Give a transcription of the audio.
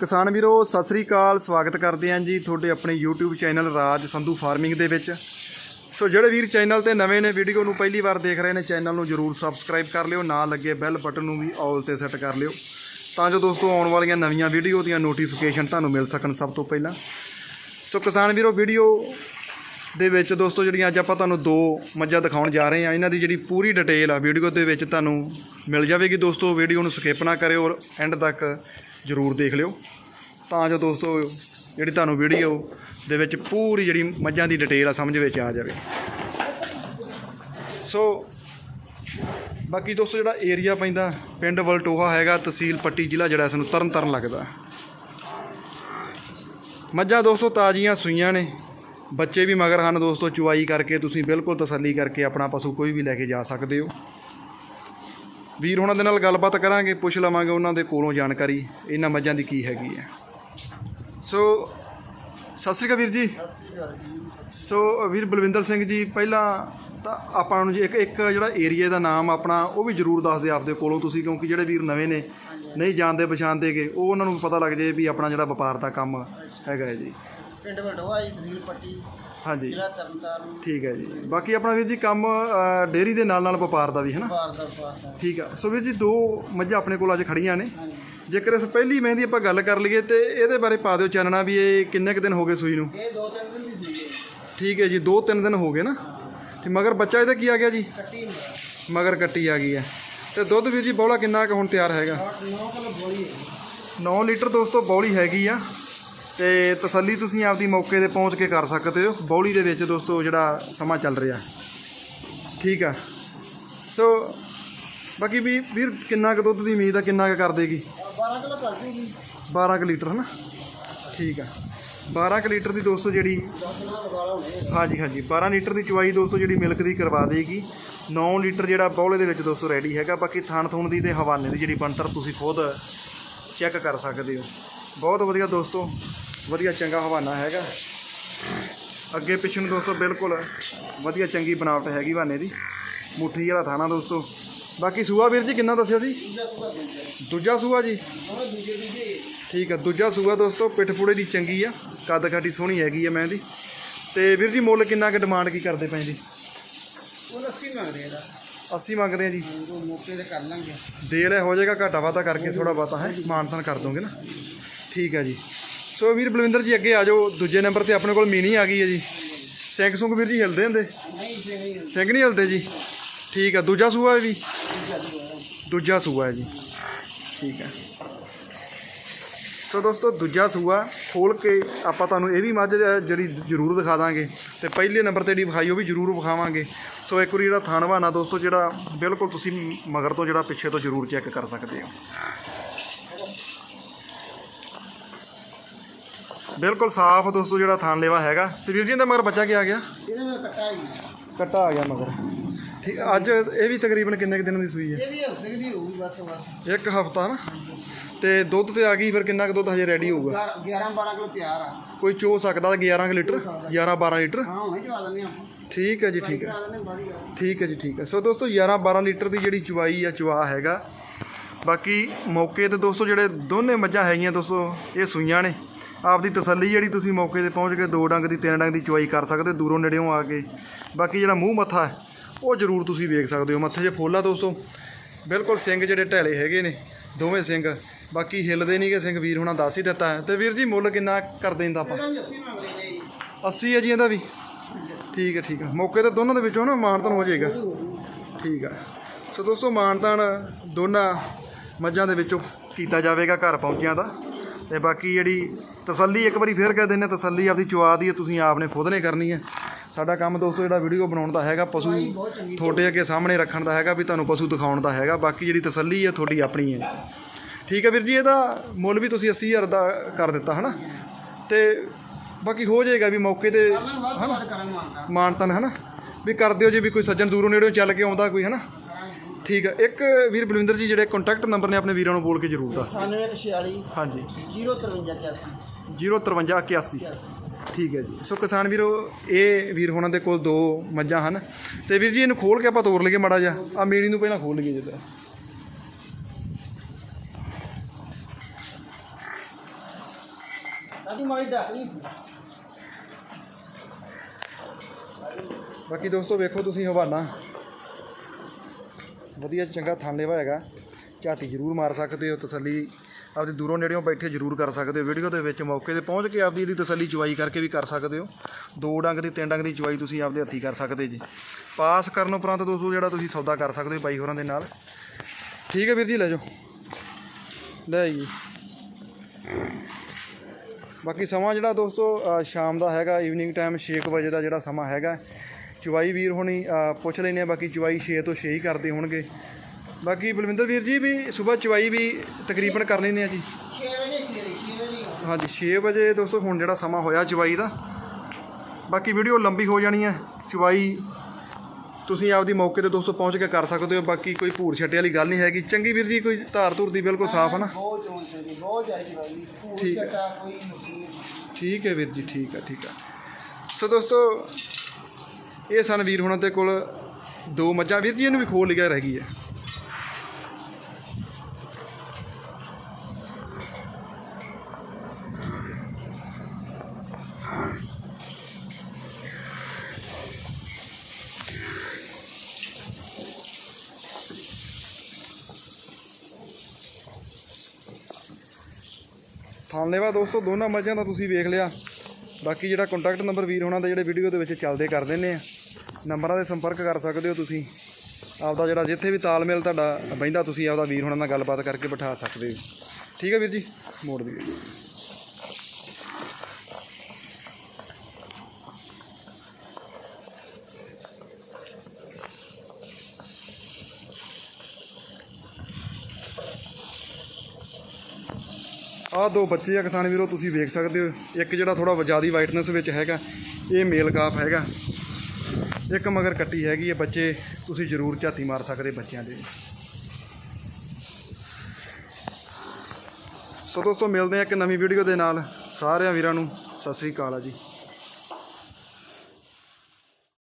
ਕਿਸਾਨ ਵੀਰੋ, ਸਤਿ ਸ੍ਰੀ ਅਕਾਲ, ਸਵਾਗਤ ਕਰਦੇ ਹਾਂ ਜੀ ਤੁਹਾਡੇ ਆਪਣੇ YouTube channel Raj Sandhu farming ਦੇ ਵਿੱਚ। ਸੋ ਜਿਹੜੇ ਵੀਰ ਚੈਨਲ ਤੇ ਨਵੇਂ ਨੇ, ਵੀਡੀਓ ਨੂੰ ਪਹਿਲੀ ਵਾਰ ਦੇਖ ਰਹੇ ਨੇ, ਚੈਨਲ ਨੂੰ ਜਰੂਰ ਸਬਸਕ੍ਰਾਈਬ ਕਰ ਲਿਓ, ਨਾਲ ਲੱਗੇ ਬੈਲ ਬਟਨ ਨੂੰ ਵੀ ਆਲ ਤੇ ਸੈੱਟ ਕਰ ਲਿਓ। ਤਾਂ ਜੋ ਦੋਸਤੋ, ਆਉਣ ਵਾਲੀਆਂ ਨਵੀਆਂ ਵੀਡੀਓ ਦੀਆਂ ਨੋਟੀਫਿਕੇਸ਼ਨ ਤੁਹਾਨੂੰ ਮਿਲ ਸਕਣ ਸਭ ਤੋਂ ਪਹਿਲਾਂ। ਸੋ ਕਿਸਾਨ ਵੀਰੋ, ਵੀਡੀਓ ਦੇ ਵਿੱਚ ਦੋਸਤੋ ਜਿਹੜੀਆਂ ਅੱਜ ਆਪਾਂ ਤੁਹਾਨੂੰ ਦੋ ਮੱਝਾਂ ਦਿਖਾਉਣ ਜਾ ਰਹੇ ਹਾਂ, ਇਹਨਾਂ ਦੀ ਜਿਹੜੀ ਪੂਰੀ ਡਿਟੇਲ ਆ ਵੀਡੀਓ ਦੇ ਵਿੱਚ ਤੁਹਾਨੂੰ ਮਿਲ ਜਾਵੇਗੀ ਦੋਸਤੋ। ਵੀਡੀਓ ਨੂੰ ਸਕਿਪ ਨਾ ਕਰਿਓ ਔਰ ਐਂਡ ਤੱਕ ਜ਼ਰੂਰ ਦੇਖ ਲਿਓ। ਤਾਂ ਜੋ ਦੋਸਤੋ ਜਿਹੜੀ ਤੁਹਾਨੂੰ ਵੀਡੀਓ ਦੇ ਵਿੱਚ ਪੂਰੀ ਜਿਹੜੀ ਮੱਝਾਂ ਦੀ ਡਿਟੇਲ ਆ ਸਮਝ ਵਿੱਚ ਆ ਜਾਵੇ। ਸੋ ਬਾਕੀ ਦੋਸਤੋ ਜਿਹੜਾ ਏਰੀਆ ਪੈਂਦਾ, ਪਿੰਡ ਵਲਟੋਹਾ ਹੈਗਾ, ਤਹਿਸੀਲ ਪੱਟੀ ਜ਼ਿਲ੍ਹਾ ਜਿਹੜਾ ਸਾਨੂੰ ਨੂੰ ਤਰਨ ਤਾਰਨ ਲੱਗਦਾ। ਮੱਝਾਂ ਦੋਸਤੋ ਤਾਜ਼ੀਆਂ ਸੂਈਆਂ ਨੇ। ਬੱਚੇ ਵੀ ਮਗਰ ਹਨ ਦੋਸਤੋ, ਚੁਆਈ ਕਰਕੇ ਤੁਸੀਂ ਬਿਲਕੁਲ ਤਸੱਲੀ ਕਰਕੇ ਆਪਣਾ ਪਸ਼ੂ ਕੋਈ ਵੀ ਲੈ ਕੇ ਜਾ ਸਕਦੇ ਹੋ। ਵੀਰ ਉਹਨਾਂ ਦੇ ਨਾਲ ਗੱਲਬਾਤ ਕਰਾਂਗੇ, ਪੁੱਛ ਲਵਾਂਗੇ ਉਹਨਾਂ ਦੇ ਕੋਲੋਂ ਜਾਣਕਾਰੀ, ਇਹਨਾਂ ਮੱਝਾਂ ਦੀ ਕੀ ਹੈਗੀ ਹੈ। ਸੋ, ਸਤਿ ਸ਼੍ਰੀ ਅਕਾਲ ਵੀਰ ਜੀ। ਸੋ, ਵੀਰ ਬਲਵਿੰਦਰ ਸਿੰਘ ਜੀ, ਪਹਿਲਾਂ ਤਾਂ ਆਪਾਂ ਨੂੰ ਜੀ ਇੱਕ ਇੱਕ ਜਿਹੜਾ ਏਰੀਆ ਦਾ ਨਾਮ ਆਪਣਾ, ਉਹ ਵੀ ਜਰੂਰ ਦੱਸ ਦਿਓ ਆਪਦੇ ਕੋਲੋਂ ਤੁਸੀਂ, ਕਿਉਂਕਿ ਜਿਹੜੇ ਵੀਰ ਨਵੇਂ ਨੇ, ਨਹੀਂ ਜਾਣਦੇ ਪਛਾਣਦੇਗੇ ਉਹ ਉਹਨਾਂ ਨੂੰ ਪਤਾ ਲੱਗ ਜੇ ਵੀ ਆਪਣਾ ਜਿਹੜਾ ਵਪਾਰ ਦਾ ਕੰਮ ਹੈਗਾ ਹੈ ਜੀ। ਪਿੰਡ ਵਡੋਆ ਜੀ ਤਹਿਸੀਲ ਪੱਟੀ ਹਾਂਜੀ। ਜ਼ਿਲ੍ਹਾ ਤਰਨਤਾਰਨ। ਠੀਕ ਹੈ ਜੀ। ਬਾਕੀ ਆਪਣਾ ਵੀਰ ਜੀ ਕੰਮ ਅ, ਡੇਅਰੀ ਦੇ ਨਾਲ ਨਾਲ ਵਪਾਰ ਦਾ ਵੀ ਹੈ ਨਾ ਬਾਰ ਦਾ ਬਾਰ ਦਾ। ਠੀਕ ਆ। ਸੋ ਵੀਰ ਜੀ ਦੋ ਮੱਝਾਂ ਆਪਣੇ ਕੋਲ ਅੱਜ ਖੜੀਆਂ ਨੇ। ਹਾਂਜੀ। ਜੇਕਰ ਇਸ ਪਹਿਲੀ ਮਹਿੰਦੀ ਆਪਾਂ ਗੱਲ ਕਰ ਲਈਏ ਤੇ ਇਹਦੇ ਬਾਰੇ ਪਾ ਦਿਓ ਚਾਨਣਾ ਵੀ ਇਹ ਕਿੰਨੇ ਕੁ ਦਿਨ ਹੋ ਗਏ ਸੂਈ ਨੂੰ? ਇਹ ਦੋ ਤਿੰਨ ਦਿਨ ਦੀ ਸੀਗੇ ਠੀਕ ਹੈ ਜੀ 2-3 ਦਿਨ ਹੋ ਗਏ ਨਾ? ਤੇ ਮਗਰ ਬੱਚਾ ਇਹਦਾ ਕੀ ਆ ਗਿਆ ਜੀ? ਕੱਟੀ ਨੂੰ ਮਗਰ ਕੱਟੀ ਆ ਗਈ ਹੈ। ਤੇ ਦੁੱਧ ਵੀਰ ਜੀ ਬੌਲਾ ਕਿੰਨਾ ਕੁ ਹੁਣ ਤਿਆਰ ਹੈਗਾ? 9 ਕਿਲੋ ਬੋਲੀ ਹੈ 9 ਲੀਟਰ ਦੋਸਤੋ ਬੌਲੀ ਹੈਗੀ ਆ। ਤੇ ਤਸੱਲੀ ਤੁਸੀਂ ਆਪਦੀ ਮੌਕੇ ਤੇ ਪਹੁੰਚ ਕੇ ਕਰ ਸਕਦੇ ਹੋ। ਬੌਲੀ ਦੇ ਵਿੱਚ ਦੋਸਤੋ ਜਿਹੜਾ ਸਮਾਂ ਚੱਲ ਰਿਹਾ। ਠੀਕ ਆ। ਸੋ ਬਾਕੀ ਵੀ ਵੀਰ ਕਿੰਨਾ ਕੁ ਦੁੱਧ ਦੀ ਉਮੀਦ ਆ ਕਿੰਨਾ ਕੁ ਕਰ ਦੇਗੀ 12 ਕਿਲੋ ਕਰ ਦੂਗੀ 12 ਕੁ ਲੀਟਰ ਹਨਾ? ਠੀਕ ਆ। 12 ਕੁ ਲੀਟਰ ਦੀ ਦੋਸਤੋ ਜਿਹੜੀ 10 ਨਾਲ ਲਗਾਲਾ ਹੋਣੇ ਹਾਂਜੀ ਹਾਂਜੀ। 12 ਲੀਟਰ ਦੀ ਚੁਆਈ ਦੋਸਤੋ ਜਿਹੜੀ ਮਿਲਕ ਦੀ ਕਰਵਾ ਦੇਗੀ। 9 ਲੀਟਰ ਜਿਹੜਾ ਬੌਲੇ ਦੇ ਵਿੱਚ ਦੋਸਤੋ ਰੈਡੀ ਹੈਗਾ। ਬਾਕੀ ਥਣ ਥੁਣ ਦੀ ਤੇ ਹਵਾਨੇ ਦੀ ਜਿਹੜੀ ਬਣਤਰ ਤੁਸੀਂ ਖੁਦ ਚੈੱਕ ਕਰ ਸਕਦੇ ਹੋ। ਬਹੁਤ ਵਧੀਆ ਦੋਸਤੋ ਵਧੀਆ ਚੰਗਾ ਹਵਾਨਾ ਹੈਗਾ। ਅੱਗੇ ਪਿੱਛੇ ਨੂੰ ਦੋਸਤੋ ਬਿਲਕੁਲ ਵਧੀਆ ਚੰਗੀ ਬਣਾਵਟ ਹੈਗੀ ਹਵਾਨੇ ਦੀ। ਮੁੱਠੀ ਵਾਲਾ ਥਾਣਾ ਦੋਸਤੋ। ਬਾਕੀ ਸੂਆ ਵੀਰ ਜੀ ਕਿੰਨਾ ਦੱਸਿਆ ਸੀ? ਦੂਜਾ ਸੂਆ ਜੀ? ਠੀਕ ਆ ਦੂਜਾ ਸੂਆ ਦੋਸਤੋ ਪਿੱਠ ਪੂੜੇ ਦੀ ਚੰਗੀ ਆ ਕੱਦ ਕਾਟੀ ਸੋਹਣੀ ਹੈਗੀ ਆ ਮੈਂ ਦੀ ਤੇ ਵੀਰ ਜੀ ਮੁੱਲ ਕਿੰਨਾ ਕੁ ਡਿਮਾਂਡ ਕੀ ਕਰਦੇ ਪਏ ਜੀ? ਉਹ ਮੰਗਦੇ ਇਹਦਾ। 80 ਮੰਗਦੇ ਆ ਜੀ? ਮੌਕੇ ਤੇ ਕਰ ਲਾਂਗੇ। ਦੇ ਲੈ ਹੋ ਜਾਏਗਾ ਘਾਟਾ ਵਾਧਾ ਕਰਕੇ ਥੋੜਾ ਬਾਤਾ ਹੈ ਮਾਨਤਨ ਕਰ ਦੋਗੇ ਨਾ? ਠੀਕ ਹੈ ਜੀ। ਸੋ ਵੀਰ ਬਲਵਿੰਦਰ ਜੀ, ਅੱਗੇ ਆ ਜਾਓ। ਦੂਜੇ ਨੰਬਰ ਤੇ ਆਪਣੇ ਕੋਲ ਮੀਨੀ ਆ ਗਈ ਹੈ ਜੀ। ਸਿੰਘ ਸੁੰਗ ਵੀਰ ਜੀ ਹਿਲਦੇ ਹੁੰਦੇ? ਨਹੀਂ ਨਹੀਂ ਸਿੰਘ ਨਹੀਂ ਹਿਲਦੇ ਜੀ? ਠੀਕ ਆ। ਦੂਜਾ ਸੂਆ ਹੈ ਵੀ? ਦੂਜਾ ਸੂਆ ਹੈ ਜੀ। ਠੀਕ ਹੈ ਸੋ ਦੋਸਤੋ, ਦੂਜਾ ਸੂਆ ਖੋਲ ਕੇ ਆਪਾਂ ਤੁਹਾਨੂੰ ਇਹ ਵੀ ਮੱਝ ਜਿਹੜੀ ਜ਼ਰੂਰ ਦਿਖਾ ਦਾਂਗੇ। ਤੇ ਪਹਿਲੇ ਨੰਬਰ ਤੇ ਜਿਹੜੀ ਵਿਖਾਈ, ਉਹ ਵੀ ਜ਼ਰੂਰ ਵਿਖਾਵਾਂਗੇ। ਸੋ ਇੱਕ ਵਾਰੀ ਜਿਹੜਾ ਥਾਣਵਾਨਾ ਦੋਸਤੋ, ਜਿਹੜਾ ਬਿਲਕੁਲ ਤੁਸੀਂ ਮਗਰ ਤੋਂ ਜਿਹੜਾ ਪਿੱਛੇ ਤੋਂ ਜ਼ਰੂਰ ਚੈੱਕ ਕਰ ਸਕਦੇ ਹੋ। ਬਿਲਕੁਲ ਸਾਫ਼ ਦੋਸਤੋ ਜਿਹੜਾ ਥਾਣ ਲੇਵਾ ਹੈਗਾ। ਤੇ ਵੀਰ ਜੀ ਦਾ ਮਗਰ ਬੱਚਾ ਕੀ ਆ ਗਿਆ? ਇਹਦੇ ਵਿੱਚ ਕੱਟਾ ਹੀ ਕੱਟਾ ਆ ਗਿਆ ਮਗਰ। ਠੀਕ ਅੱਜ ਇਹ ਵੀ ਤਕਰੀਬਨ ਕਿੰਨੇ ਕੁ ਦਿਨਾਂ ਦੀ ਸੂਈ ਹੈ? ਇਹ ਵੀ ਹਫ਼ਤੇ ਦੀ ਹੋਊਗੀ ਬਸ ਬਸ। ਇੱਕ ਹਫਤਾ ਨਾ? ਤੇ ਦੁੱਧ ਤੇ ਆ ਗਈ ਫਿਰ ਕਿੰਨਾ ਕੁ ਦੁੱਧ ਹਜੇ ਰੈਡੀ ਹੋਊਗਾ? 11 12 ਕਿਲੋ ਤਿਆਰ ਆ। ਕੋਈ ਚੋ ਸਕਦਾ 11 ਕੁ ਲੀਟਰ 11 12 ਲੀਟਰ? ਹਾਂ ਹੁਣੇ ਚਵਾ ਦਿੰਦੇ ਆਪਾਂ ਠੀਕ ਹੈ ਜੀ ਠੀਕ ਹੈ। ਠੀਕ ਹੈ ਜੀ ਠੀਕ ਹੈ। ਸੋ ਦੋਸਤੋ 11 12 ਲੀਟਰ ਦੀ ਜਿਹੜੀ ਚਵਾਈ ਆ ਚਵਾ ਹੈਗਾ। ਬਾਕੀ ਮੌਕੇ ਤੇ ਦੋਸਤੋ ਜਿਹੜੇ ਦੋਨੇ ਮੱਝਾਂ ਹੈਗੀਆਂ ਦੋਸਤੋ ਇਹ ਸੂਈਆਂ ਨੇ। ਆਪਦੀ ਤਸੱਲੀ ਜਿਹੜੀ ਤੁਸੀਂ ਮੌਕੇ ਤੇ ਪਹੁੰਚ ਕੇ ਦੋ ਡੰਗ ਦੀ, ਤਿੰਨ ਡੰਗ ਦੀ ਚਵਾਈ ਕਰ ਸਕਦੇ ਹੋ, ਦੂਰੋਂ ਨੇੜਿਓਂ ਆ ਕੇ। ਬਾਕੀ ਜਿਹੜਾ ਮੂੰਹ ਮੱਥਾ ਹੈ, ਉਹ ਜ਼ਰੂਰ ਤੁਸੀਂ ਵੇਖ ਸਕਦੇ ਹੋ। ਮੱਥੇ 'ਚ ਫੁੱਲ ਆ ਦੋਸਤੋ। ਬਿਲਕੁਲ ਸਿੰਘ ਜਿਹੜੇ ਢੈਲੇ ਹੈਗੇ ਨੇ, ਦੋਵੇਂ ਸਿੰਘ। ਬਾਕੀ ਹਿੱਲਦੇ ਨਹੀਂ ਗੇ ਸਿੰਘ, ਵੀਰ ਹੁਣਾਂ ਦੱਸ ਹੀ ਦਿੱਤਾ ਹੈ। ਤੇ ਵੀਰ ਜੀ, ਮੁੱਲ ਕਿੰਨਾ ਕਰ ਦਿੰਦਾ ਆਪਾਂ? ਇਹਦਾ 80 ਹੈ ਜੀ ਇਹਦਾ ਵੀ? ਠੀਕ ਹੈ ਠੀਕ ਹੈ। ਮੌਕੇ ਤੇ ਦੋਨਾਂ ਦੇ ਵਿੱਚੋਂ ਨਾ ਮਾਨਤਨ ਹੋ ਜਾਏਗਾ। ਠੀਕ ਹੈ। ਸੋ ਦੋਸਤੋ, ਮਾਨਤਨ ਦੋਨਾਂ ਮੱਝਾਂ ਦੇ ਵਿੱਚੋਂ ਕੀਤਾ ਜਾਵੇਗਾ ਘਰ ਪਹੁੰਚਿਆਂ ਦਾ। ਤੇ ਬਾਕੀ ਜਿਹੜੀ ਤਸੱਲੀ ਇੱਕ ਵਾਰੀ ਫੇਰ ਕਹਿ ਹਾਂ, ਤਸੱਲੀ ਆਪਦੀ ਚੁਆ ਦੀ ਹੈ ਤੁਸੀਂ ਆਪ ਨੇ ਖੁਦ ਨੇ ਕਰਨੀ ਹੈ ਸਾਡਾ ਕੰਮ ਦੋਸਤੋ ਜਿਹੜਾ ਵੀਡੀਓ ਬਣਾਉਣ ਦਾ ਹੈਗਾ ਪਸ਼ੂ ਤੁਹਾਡੇ ਅੱਗੇ ਸਾਹਮਣੇ ਰੱਖਣ ਦਾ ਹੈਗਾ ਵੀ ਤੁਹਾਨੂੰ ਪਸ਼ੂ ਦਿਖਾਉਣ ਦਾ ਹੈਗਾ। ਬਾਕੀ ਜਿਹੜੀ ਤਸੱਲੀ ਹੈ ਤੁਹਾਡੀ ਆਪਣੀ ਹੈ ਠੀਕ ਹੈ ਵੀਰ ਜੀ ਇਹਦਾ ਮੁੱਲ ਵੀ ਤੁਸੀਂ 80000 ਦਾ ਕਰ ਦਿੱਤਾ ਹਨਾ? ਤੇ ਬਾਕੀ ਹੋ ਜਾਏਗਾ ਵੀ ਮੌਕੇ ਤੇ ਮੰਗਦਾ ਮਾਨਤਨ ਹਨਾ? ਵੀ ਕਰ ਦਿਓ ਜੇ ਵੀ ਕੋਈ ਸੱਜਣ ਦੂਰੋਂ ਨੇੜਿਓਂ ਚੱਲ ਕੇ ਆਉਂਦਾ ਕੋਈ ਹਨਾ? ਠੀਕ ਹੈ ਇੱਕ ਵੀਰ ਬਲਵਿੰਦਰ ਜੀ ਜਿਹੜੇ ਕੰਟੈਕਟ ਨੰਬਰ ਨੇ ਆਪਣੇ ਵੀਰਾਂ ਨੂੰ ਬੋਲ ਕੇ ਜ਼ਰੂਰ ਦੱਸ 9146 ਹਾਂਜੀ। 05381 05381 ਠੀਕ ਹੈ ਜੀ। ਸੋ ਕਿਸਾਨ ਵੀਰੋ ਇਹ ਵੀਰ ਹੋਣਾ ਦੇ ਕੋਲ ਦੋ ਮੱਝਾਂ ਹਨ। ਤੇ ਵੀਰ ਜੀ ਇਹਨੂੰ ਖੋਲ ਕੇ ਆਪਾਂ ਤੋਰ ਲਈਏ ਮਾੜਾ ਜਿਹਾ। ਆ ਮੇਰੀ ਨੂੰ ਪਹਿਲਾਂ ਖੋਲ ਲਈਏ ਜਿੱਦਾਂ। ਮਾਰੀ ਰੱਖ ਲਈ। ਬਾਕੀ ਦੋਸਤੋ ਵੇਖੋ ਤੁਸੀਂ ਹਵਾਨਾ। ਵਧੀਆ ਚੰਗਾ ਥਾਨਲੇਵਾ ਹੈਗਾ। ਝਾਤੀ ਜ਼ਰੂਰ ਮਾਰ ਸਕਦੇ ਹੋ, ਤਸੱਲੀ ਆਪਦੇ ਦੂਰੋਂ ਨੇੜਿਓਂ ਬੈਠੇ ਜ਼ਰੂਰ ਕਰ ਸਕਦੇ ਹੋ। ਵੀਡੀਓ ਦੇ ਵਿੱਚ ਮੌਕੇ ਤੇ ਪਹੁੰਚ ਕੇ ਆਪਦੀ ਜਿਹੜੀ ਤਸੱਲੀ ਚਵਾਈ ਕਰਕੇ ਵੀ ਕਰ ਸਕਦੇ ਹੋ। ਦੋ ਡੰਗ ਦੀ, ਤਿੰਨ ਡੰਗ ਦੀ ਚਵਾਈ ਤੁਸੀਂ ਆਪਦੇ ਹੱਥੀ ਕਰ ਸਕਦੇ ਜੀ। ਪਾਸ ਕਰਨ ਉਪਰੰਤ ਦੋਸਤੋ, ਜਿਹੜਾ ਤੁਸੀਂ ਸੌਦਾ ਕਰ ਸਕਦੇ ਹੋ ਬਾਈ ਹੋਰਾਂ ਦੇ ਨਾਲ। ਠੀਕ ਹੈ ਵੀਰ ਜੀ, ਲੈ ਜਾਓ। ਲੈ ਜੀ। ਬਾਕੀ ਸਮਾਂ ਜਿਹੜਾ ਦੋਸਤੋ ਸ਼ਾਮ ਦਾ ਹੈਗਾ ਈਵਨਿੰਗ ਟਾਈਮ 6 ਵਜੇ ਦਾ ਜਿਹੜਾ ਸਮਾਂ ਹੈਗਾ। ਚਵਾਈ ਵੀਰ ਹੁਣੀ ਪੁੱਛ ਲੈਨੇ ਆ, ਬਾਕੀ ਚਵਾਈ 6 ਤੋਂ 6 ਹੀ ਕਰਦੇ ਹੋਣਗੇ। ਬਾਕੀ ਬਲਵਿੰਦਰ ਵੀਰ ਜੀ ਵੀ ਸਵੇਰ ਚਵਾਈ ਵੀ ਤਕਰੀਬਨ ਕਰ ਲੈਂਦੇ ਆ ਜੀ। 6 ਵਜੇ ਹਾਂਜੀ 6 ਵਜੇ ਦੋਸਤੋ ਹੁਣ ਜਿਹੜਾ ਸਮਾਂ ਹੋਇਆ ਚਵਾਈ ਦਾ। ਬਾਕੀ ਵੀਡੀਓ ਲੰਬੀ ਹੋ ਜਾਣੀ ਹੈ ਚਵਾਈ ਤੁਸੀਂ ਆਪਦੀ ਮੌਕੇ ਤੇ ਦੋਸਤੋ ਪਹੁੰਚ ਕੇ ਕਰ ਸਕਦੇ ਹੋ। ਬਾਕੀ ਕੋਈ ਭੂਰ ਛੱਟੇ ਵਾਲੀ ਗੱਲ ਨਹੀਂ ਹੈਗੀ। ਚੰਗੀ ਵੀਰ ਜੀ, ਕੋਈ ਧਾਰ ਧੂਰ ਦੀ ਬਿਲਕੁਲ ਸਾਫ਼ ਹੈ ਨਾ। ਠੀਕ ਹੈ। ਠੀਕ ਹੈ ਵੀਰ ਜੀ, ਠੀਕ ਹੈ ਠੀਕ ਹੈ ਸੋ ਦੋਸਤੋ ਇਹ ਸਨ ਵੀਰ ਹੁਣਾਂ ਦੇ ਕੋਲ ਦੋ ਮੱਝਾਂ। ਵੀਰ ਜੀ, ਇਹਨੂੰ ਵੀ ਖੋਲ ਲਿਆ ਰਹਿ ਗਈ ਹੈ। ਥਾਨਲੇਵਾ ਦੋਸਤੋ, ਦੋਨਾਂ ਮੱਝਾਂ ਦਾ ਤੁਸੀਂ ਵੇਖ ਲਿਆ। ਬਾਕੀ ਜਿਹੜਾ ਕੰਟੈਕਟ ਨੰਬਰ ਵੀਰ ਹੋਣਾ ਦਾ ਜਿਹੜੇ ਵੀਡੀਓ ਦੇ ਵਿੱਚ ਚੱਲਦੇ ਕਰ ਦਿੰਨੇ ਆ। ਨੰਬਰਾਂ 'ਤੇ ਸੰਪਰਕ ਕਰ ਸਕਦੇ ਹੋ ਤੁਸੀਂ। ਆਪਦਾ ਜਿਹੜਾ ਜਿੱਥੇ ਵੀ ਤਾਲਮੇਲ ਤੁਹਾਡਾ ਬਹਿੰਦਾ, ਤੁਸੀਂ ਆਪਦਾ ਵੀਰ ਹੋਣਾ ਨਾਲ ਗੱਲਬਾਤ ਕਰਕੇ ਬਿਠਾ ਸਕਦੇ ਹੋ। ਠੀਕ ਹੈ ਵੀਰ ਜੀ? ਮੋੜ ਦਈਏ ਆਹ ਦੋ ਬੱਚੇ ਆ ਕਿਸਾਨ ਵੀਰੋ, ਤੁਸੀਂ ਵੇਖ ਸਕਦੇ ਹੋ। ਇੱਕ ਜਿਹੜਾ ਥੋੜਾ ਜ਼ਿਆਦੀ ਵਾਈਟਨੈਸ ਵਿੱਚ ਹੈਗਾ, ਇਹ ਮੇਲ ਕਾਫ ਹੈਗਾ। ਇੱਕ ਮਗਰ ਕੱਟੀ ਹੈਗੀ ਹੈ ਬੱਚੇ, ਤੁਸੀਂ ਜ਼ਰੂਰ ਝਾਤੀ ਮਾਰ ਸਕਦੇ ਬੱਚਿਆਂ ਦੇ। ਸੋ ਦੋਸਤੋ, ਮਿਲਦੇ ਆ ਇੱਕ ਨਵੀਂ ਵੀਡੀਓ ਦੇ ਨਾਲ। ਸਾਰਿਆਂ ਵੀਰਾਂ ਨੂੰ ਸਤਿ ਸ੍ਰੀ ਅਕਾਲ ਆ ਜੀ।